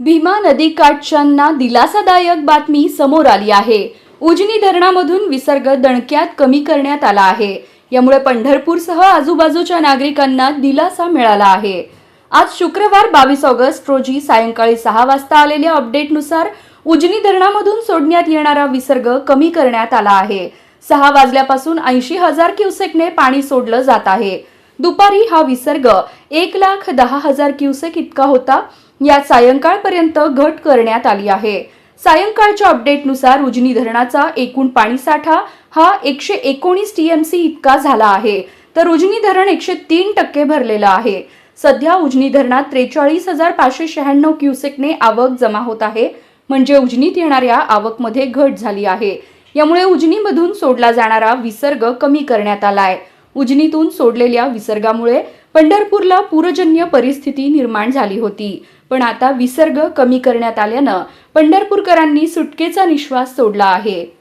भीमा नदीकाठच्यांना दिलासादायक बातमी समोर आली आहे. उजनी धरणामधून विसर्ग दणक्यात कमी करण्यात आला आहे. यामुळे पंढरपूरसह आजूबाजूच्या नागरिकांना दिलासा मिळाला आहे. आज शुक्रवार बावीस ऑगस्ट रोजी सायंकाळी सहा वाजता आलेल्या अपडेटनुसार उजनी धरणामधून सोडण्यात येणारा विसर्ग कमी करण्यात आला आहे. सहा वाजल्यापासून ऐंशी हजार क्युसेकने पाणी सोडलं जात आहे. दुपारी हा विसर्ग एक लाख दहा हजार क्युसेक इतका होता. यात सायंकाळपर्यंत घट करण्यात आली आहे. सायंकाळच्या अपडेटनुसार उजनी धरणाचा एकूण पाणीसाठा हा एकशे एकोणीस टीएमसी इतका झाला आहे. तर उजनी धरण एकशे तीन टक्के भरलेलं आहे. सध्या उजनी धरणात त्रेचाळीस हजार पाचशे शहाण्णव क्युसेकने आवक जमा होत आहे. म्हणजे उजनीत येणाऱ्या आवकमध्ये घट झाली आहे. यामुळे उजनीमधून सोडला जाणारा विसर्ग कमी करण्यात आलाय. उजनीतून सोडलेल्या विसर्गामुळे पंढरपूरला पूरजन्य परिस्थिती निर्माण झाली होती. पण आता विसर्ग कमी करण्यात आल्यानं पंढरपूरकरांनी सुटकेचा निश्वास सोडला आहे.